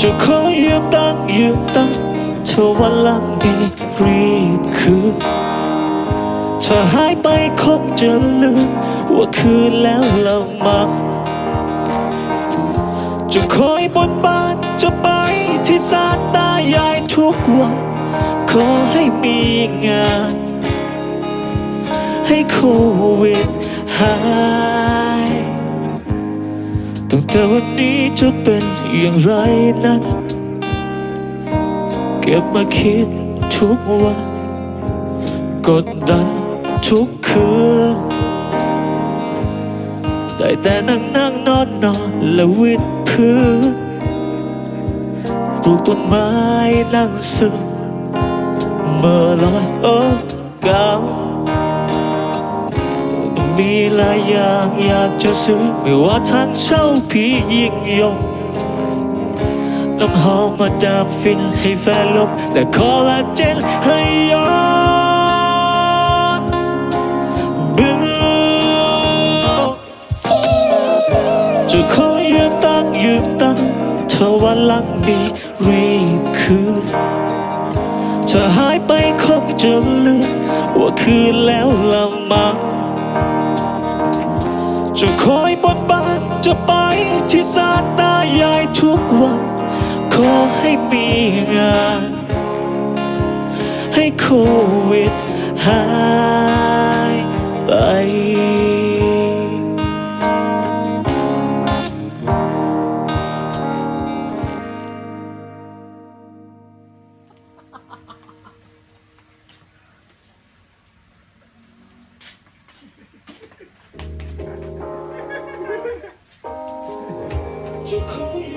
จะขอยืมตังยืมตังเธอวันหลังนี้รีบคืนเธอหายไปคงจะลืมว่าคืนแล้วละมั้งจะคอยบนบานจะไปที่ศาลตายายทุกวัน ขอให้มีงาน ให้โควิดหาย ตั้งแต่วันนี้จะเป็นอย่างไรนั้นเก็บมาคิดทุกวันกดดันทุกคืนได้แต่นั่งนั่งนอนนอนและวิดพื้นปลูกต้นไม้นั่งซึมเมื่อลอยโอ้ก่า มีหลายอย่างอยากจะซื้อ ไม่ว่าทางเช่าพี่ยิ่งยงน้ำหอมมาดามฟินให้แฟนลงและคอลลาเจนให้ย้อนบึ้งจะขอยืมตังยืมตังเธอวันหลังนี้รีบคืนเธอหายไปคงจะลืมว่าคืนแล้วละมั้ง จะคอยบดบานจะไปที่ซาตายายทุกวัน ขอให้มีงาน ให้โควิดหาย 就可以。